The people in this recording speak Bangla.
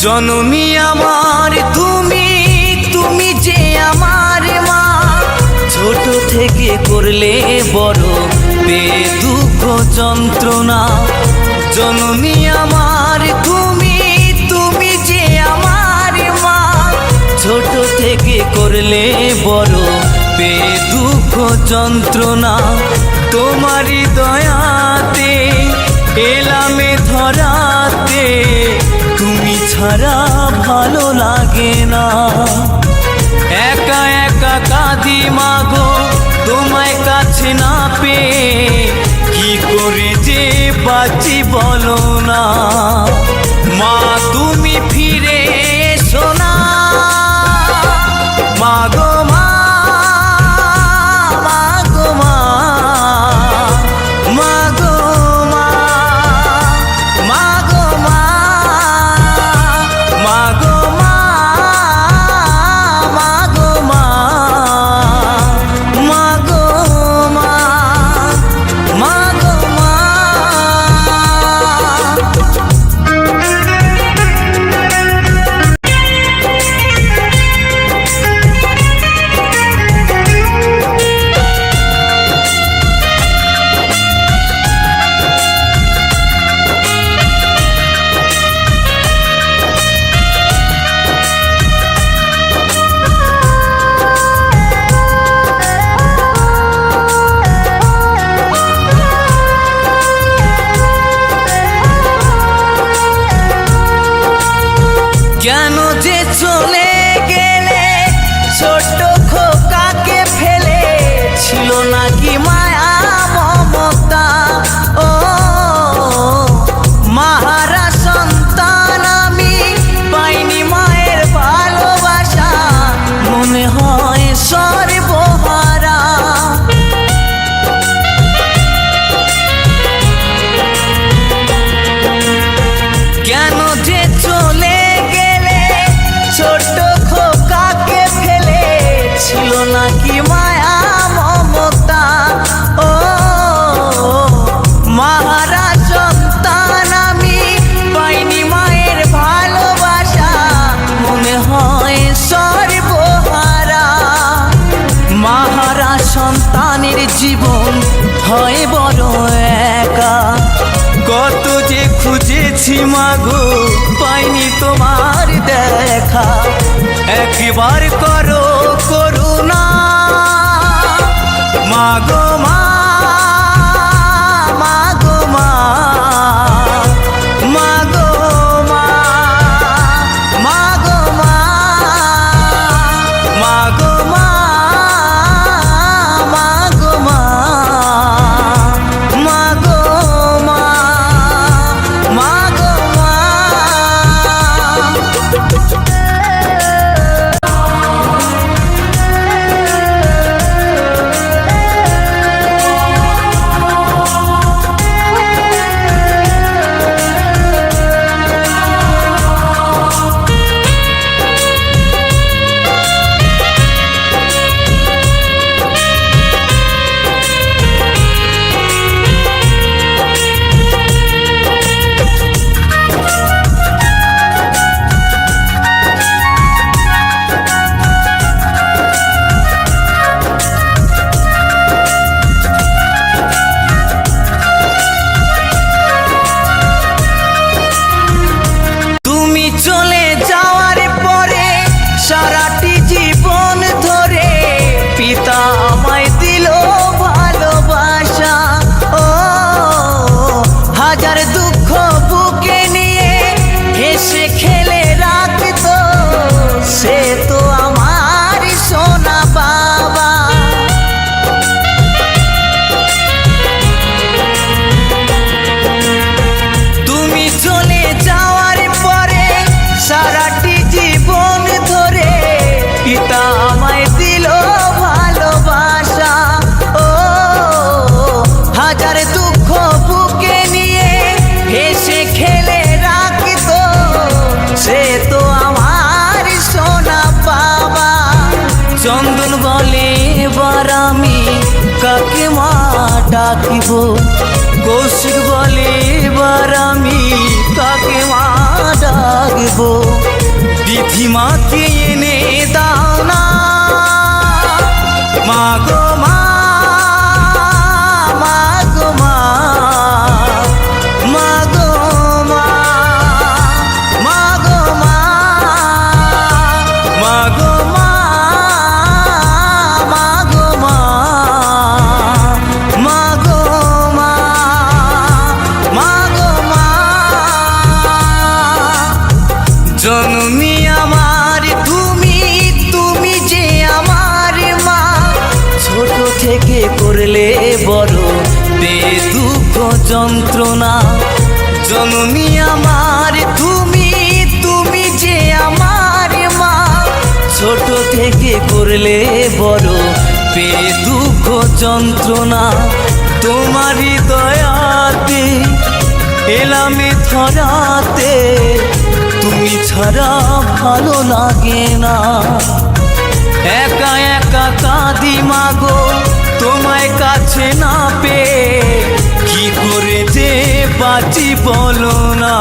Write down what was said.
জননী আমার, তুমি তুমি যে আমার মা। ছোট থেকে করলে বড় বে দুঃখ যন্ত্রণা। জননী আমার, তুমি তুমি যে আমার মা। ছোট থেকে করলে বড় বে দুঃখ যন্ত্রণা। তোমারই দয়াতে ছাড়া ভালো লাগে না। একা একা কাঁদি মাগো, তোমায় কাছে না পেয়ে কি করে যে বাঁচি বলো না? মা, তুমি হয় বড় একা। কত যে খুঁজেছি মাগো, পাইনি তোমার দেখা। একবার করো করুণা। মাগো মা কাকে মা, ডাকিব। কৌশিক বলে, এবার আমি তাকে মা, ডাকব। দিদিমাকে এনে দাও না। মা গো থেকে করলে বড়। দে দুঃখ যন্ত্রণা, জননী আমার, তুমি তুমি যে আমার মা। ছোট থেকে করলে বড় পে দুঃখ যন্ত্রণা, তোমারই দয়াতে, এলামে ছড়াতে তুমি ছাড়া ভালো লাগে না। একা একা কাঁদি মাগো কাছে না পেয়ে কি করে যে বাঁচি বলো না?